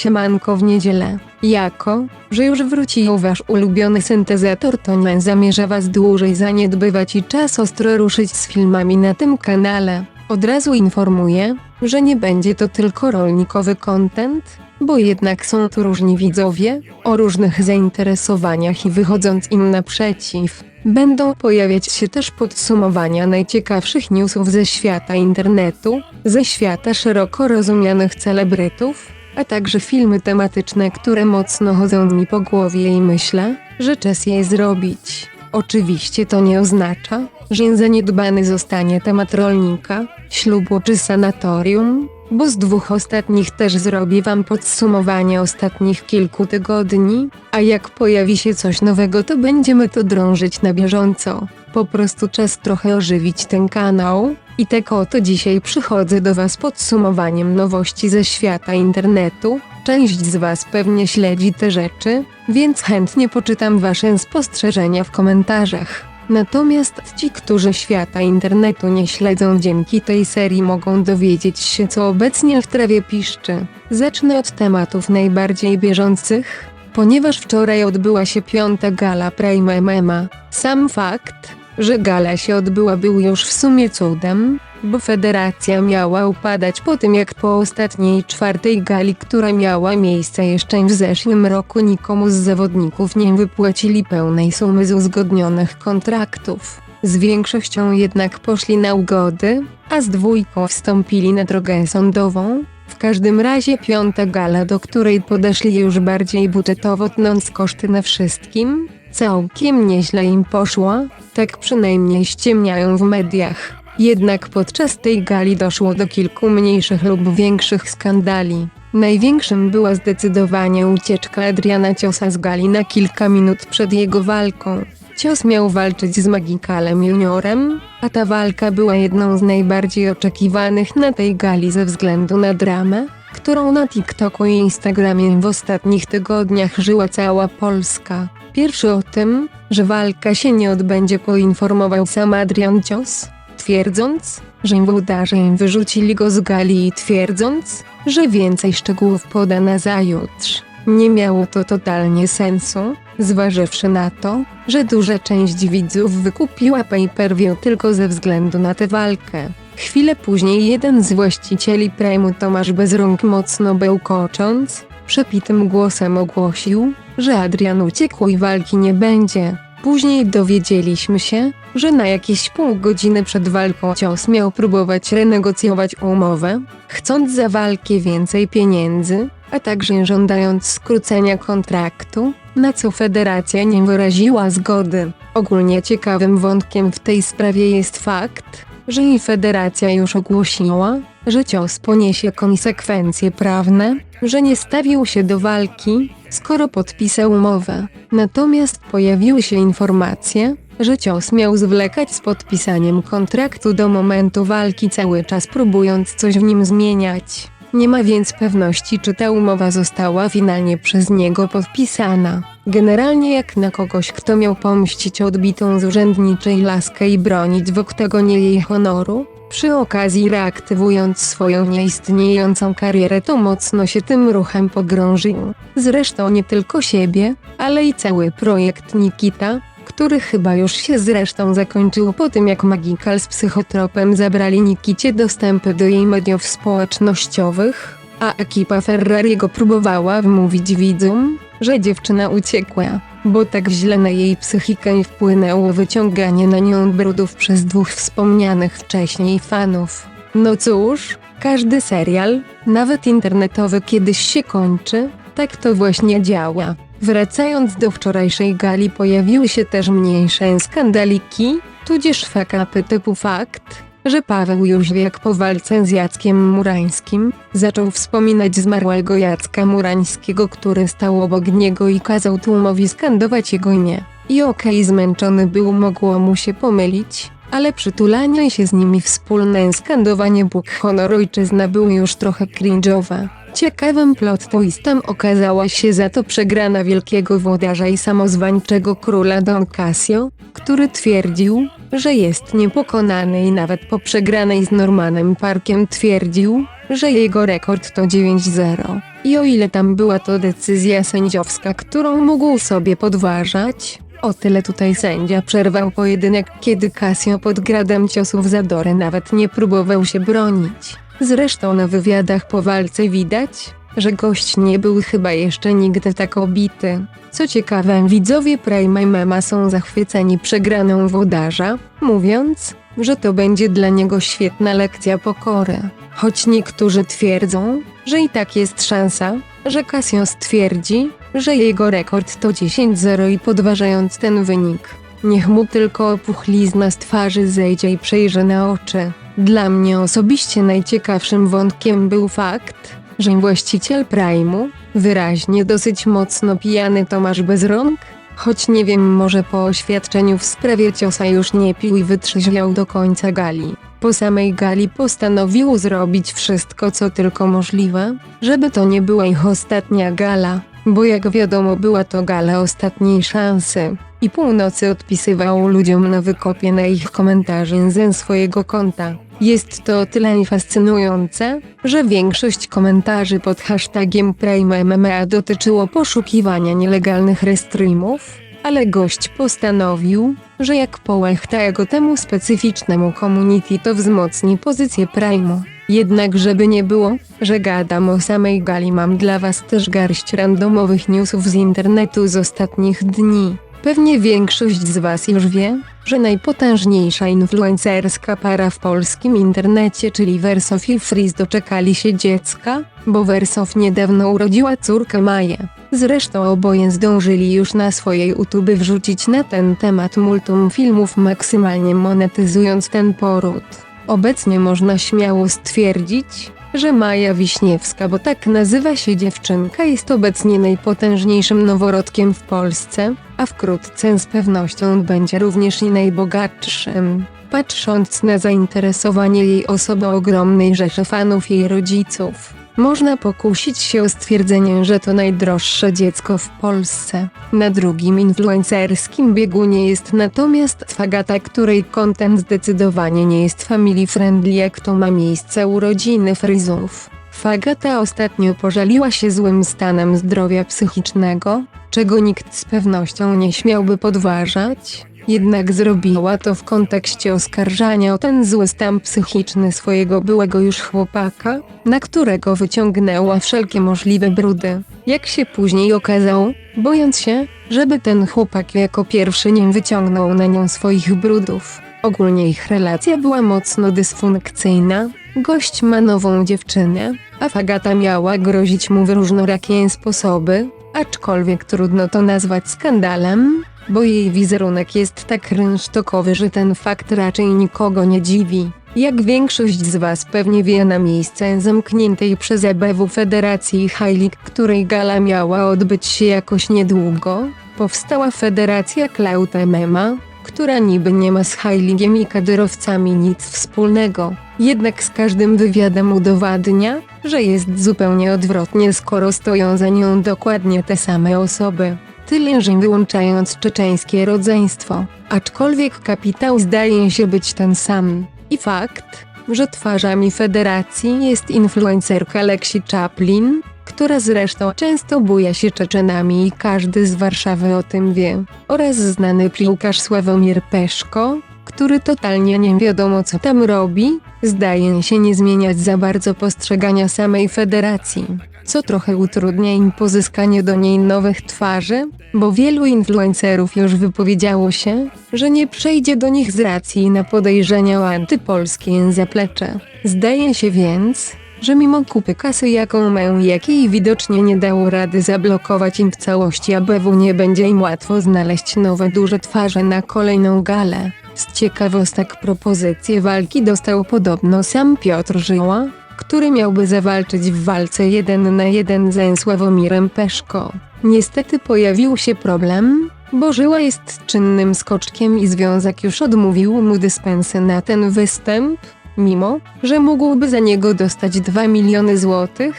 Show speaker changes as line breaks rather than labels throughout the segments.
Siemanko w niedzielę. Jako, że już wrócił wasz ulubiony syntezator to nie zamierza was dłużej zaniedbywać i czas ostro ruszyć z filmami na tym kanale. Od razu informuję, że nie będzie to tylko rolnikowy content, bo jednak są tu różni widzowie, o różnych zainteresowaniach i wychodząc im naprzeciw, będą pojawiać się też podsumowania najciekawszych newsów ze świata internetu, ze świata szeroko rozumianych celebrytów, a także filmy tematyczne, które mocno chodzą mi po głowie i myślę, że czas je zrobić. Oczywiście to nie oznacza, że zaniedbany zostanie temat rolnika, ślubu czy sanatorium, bo z dwóch ostatnich też zrobię wam podsumowanie ostatnich kilku tygodni, a jak pojawi się coś nowego to będziemy to drążyć na bieżąco. Po prostu czas trochę ożywić ten kanał, i tak oto dzisiaj przychodzę do was podsumowaniem nowości ze świata internetu. Część z was pewnie śledzi te rzeczy, więc chętnie poczytam wasze spostrzeżenia w komentarzach. Natomiast ci, którzy świata internetu nie śledzą dzięki tej serii mogą dowiedzieć się co obecnie w trawie piszczy. Zacznę od tematów najbardziej bieżących, ponieważ wczoraj odbyła się piąta gala Prime MMA. Sam fakt, że gala się odbyła był już w sumie cudem, bo federacja miała upadać po tym jak po ostatniej czwartej gali, która miała miejsce jeszcze w zeszłym roku nikomu z zawodników nie wypłacili pełnej sumy z uzgodnionych kontraktów. Z większością jednak poszli na ugody, a z dwójką wstąpili na drogę sądową. W każdym razie piąta gala, do której podeszli już bardziej budżetowo tnąc koszty na wszystkim, całkiem nieźle im poszła, tak przynajmniej ściemniają w mediach. Jednak podczas tej gali doszło do kilku mniejszych lub większych skandali. Największym była zdecydowanie ucieczka Adriana Ciosa z gali na kilka minut przed jego walką. Cios miał walczyć z Magikalem Juniorem, a ta walka była jedną z najbardziej oczekiwanych na tej gali ze względu na dramę, którą na TikToku i Instagramie w ostatnich tygodniach żyła cała Polska. Pierwszy o tym, że walka się nie odbędzie poinformował sam Adrian Cios, twierdząc, że włodarze wyrzucili go z gali i twierdząc, że więcej szczegółów poda na zajutrz. Nie miało to totalnie sensu, zważywszy na to, że duża część widzów wykupiła pay-per-view tylko ze względu na tę walkę. Chwilę później jeden z właścicieli Prime'u Tomasz Bezrąk mocno bełkocząc, przepitym głosem ogłosił, że Adrian uciekł i walki nie będzie. Później dowiedzieliśmy się, że na jakieś pół godziny przed walką cios miał próbować renegocjować umowę, chcąc za walkę więcej pieniędzy, a także żądając skrócenia kontraktu, na co federacja nie wyraziła zgody. Ogólnie ciekawym wątkiem w tej sprawie jest fakt, że i federacja już ogłosiła, że cios poniesie konsekwencje prawne, że nie stawił się do walki, skoro podpisał umowę. Natomiast pojawiły się informacje, że cios miał zwlekać z podpisaniem kontraktu do momentu walki cały czas próbując coś w nim zmieniać. Nie ma więc pewności, czy ta umowa została finalnie przez niego podpisana. Generalnie jak na kogoś, kto miał pomścić odbitą z urzędniczej laskę i bronić w oktagonie jej honoru, przy okazji reaktywując swoją nieistniejącą karierę to mocno się tym ruchem pogrążył. Zresztą nie tylko siebie, ale i cały projekt Nikita, który chyba już się zresztą zakończył po tym jak Magical z psychotropem zabrali Nikicie dostępy do jej mediów społecznościowych, a ekipa Ferrariego próbowała wmówić widzom, że dziewczyna uciekła, bo tak źle na jej psychikę wpłynęło wyciąganie na nią brudów przez dwóch wspomnianych wcześniej fanów. No cóż, każdy serial, nawet internetowy kiedyś się kończy, tak to właśnie działa. Wracając do wczorajszej gali pojawiły się też mniejsze skandaliki, tudzież fakapy typu fakt, że Paweł Jóźwiak po walce z Jackiem Murańskim zaczął wspominać zmarłego Jacka Murańskiego, który stał obok niego i kazał tłumowi skandować jego imię. I okej, okay, zmęczony był, mogło mu się pomylić, ale przytulanie się z nimi wspólne skandowanie Bóg honor ojczyzna były już trochę cringe'owe. Ciekawym plot twistem okazała się za to przegrana wielkiego włodarza i samozwańczego króla Don Casio, który twierdził, że jest niepokonany i nawet po przegranej z Normanem Parkiem twierdził, że jego rekord to 9-0. I o ile tam była to decyzja sędziowska, którą mógł sobie podważać, o tyle tutaj sędzia przerwał pojedynek, kiedy Casio pod gradem ciosów Zadory nawet nie próbował się bronić. Zresztą na wywiadach po walce widać, że gość nie był chyba jeszcze nigdy tak obity. Co ciekawe, widzowie Prime Mema są zachwyceni przegraną wodarza, mówiąc, że to będzie dla niego świetna lekcja pokory. Choć niektórzy twierdzą, że i tak jest szansa, że Casio stwierdzi, że jego rekord to 10-0 i podważając ten wynik, niech mu tylko opuchlizna z twarzy zejdzie i przejrzy na oczy. Dla mnie osobiście najciekawszym wątkiem był fakt, że właściciel Prime'u, wyraźnie dosyć mocno pijany Tomasz bez rąk, choć nie wiem może po oświadczeniu w sprawie ciosa już nie pił i wytrzeźwiał do końca gali. Po samej gali postanowił zrobić wszystko co tylko możliwe, żeby to nie była ich ostatnia gala, bo jak wiadomo była to gala ostatniej szansy. I północy odpisywał ludziom na wykopie na ich komentarze ze swojego konta. Jest to o tyle fascynujące, że większość komentarzy pod hashtagiem PrimeMMA dotyczyło poszukiwania nielegalnych restreamów, ale gość postanowił, że jak połechta jego temu specyficznemu community to wzmocni pozycję Prime'u. Jednak żeby nie było, że gadam o samej gali mam dla was też garść randomowych newsów z internetu z ostatnich dni. Pewnie większość z Was już wie, że najpotężniejsza influencerska para w polskim internecie, czyli Wersow i Freeze doczekali się dziecka, bo Wersow niedawno urodziła córkę Maję. Zresztą oboje zdążyli już na swoje YouTube wrzucić na ten temat multum filmów maksymalnie monetyzując ten poród. Obecnie można śmiało stwierdzić, że Maja Wiśniewska, bo tak nazywa się dziewczynka, jest obecnie najpotężniejszym noworodkiem w Polsce, a wkrótce z pewnością będzie również i najbogatszym. Patrząc na zainteresowanie jej osobą ogromnej rzeszy fanów jej rodziców, można pokusić się o stwierdzenie, że to najdroższe dziecko w Polsce. Na drugim influencerskim biegunie jest natomiast Fagata, której content zdecydowanie nie jest family friendly jak to ma miejsce urodziny fryzów. Fagata ostatnio pożaliła się złym stanem zdrowia psychicznego, czego nikt z pewnością nie śmiałby podważać, jednak zrobiła to w kontekście oskarżania o ten zły stan psychiczny swojego byłego już chłopaka, na którego wyciągnęła wszelkie możliwe brudy. Jak się później okazało, bojąc się, żeby ten chłopak jako pierwszy nie wyciągnął na nią swoich brudów. Ogólnie ich relacja była mocno dysfunkcyjna. Gość ma nową dziewczynę, a Fagata miała grozić mu w różnorakie sposoby, aczkolwiek trudno to nazwać skandalem, bo jej wizerunek jest tak rynsztokowy, że ten fakt raczej nikogo nie dziwi. Jak większość z Was pewnie wie na miejsce zamkniętej przez EBW Federacji League, której gala miała odbyć się jakoś niedługo, powstała Federacja Cloud MMA, która niby nie ma z League'iem i kadyrowcami nic wspólnego. Jednak z każdym wywiadem udowadnia, że jest zupełnie odwrotnie, skoro stoją za nią dokładnie te same osoby tyle że wyłączając czeczeńskie rodzeństwo. Aczkolwiek kapitał zdaje się być ten sam. I fakt, że twarzami federacji jest influencerka Lexi Chaplin, która zresztą często buja się Czeczenami i każdy z Warszawy o tym wie, oraz znany piłkarz Sławomir Peszko, który totalnie nie wiadomo co tam robi, zdaje się nie zmieniać za bardzo postrzegania samej federacji co trochę utrudnia im pozyskanie do niej nowych twarzy, bo wielu influencerów już wypowiedziało się, że nie przejdzie do nich z racji na podejrzenia o antypolskie zaplecze. Zdaje się więc, że mimo kupy kasy jaką mają jakiej widocznie nie dało rady zablokować im w całości ABW nie będzie im łatwo znaleźć nowe duże twarze na kolejną galę. Z ciekawostek propozycję walki dostał podobno sam Piotr Żyła, który miałby zawalczyć w walce 1 na 1 z Sławomirem Peszko. Niestety pojawił się problem, bo Żyła jest czynnym skoczkiem i związek już odmówił mu dyspensy na ten występ, mimo, że mógłby za niego dostać 2 miliony złotych,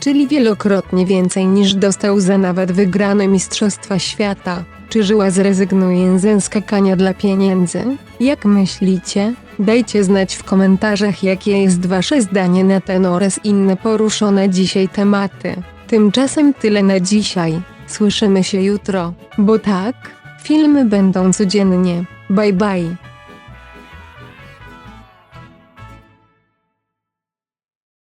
czyli wielokrotnie więcej niż dostał za nawet wygrane Mistrzostwa Świata. Czy Żyła zrezygnuje ze skakania dla pieniędzy? Jak myślicie? Dajcie znać w komentarzach jakie jest wasze zdanie na ten oraz inne poruszone dzisiaj tematy. Tymczasem tyle na dzisiaj. Słyszymy się jutro, bo tak, filmy będą codziennie. Bye bye.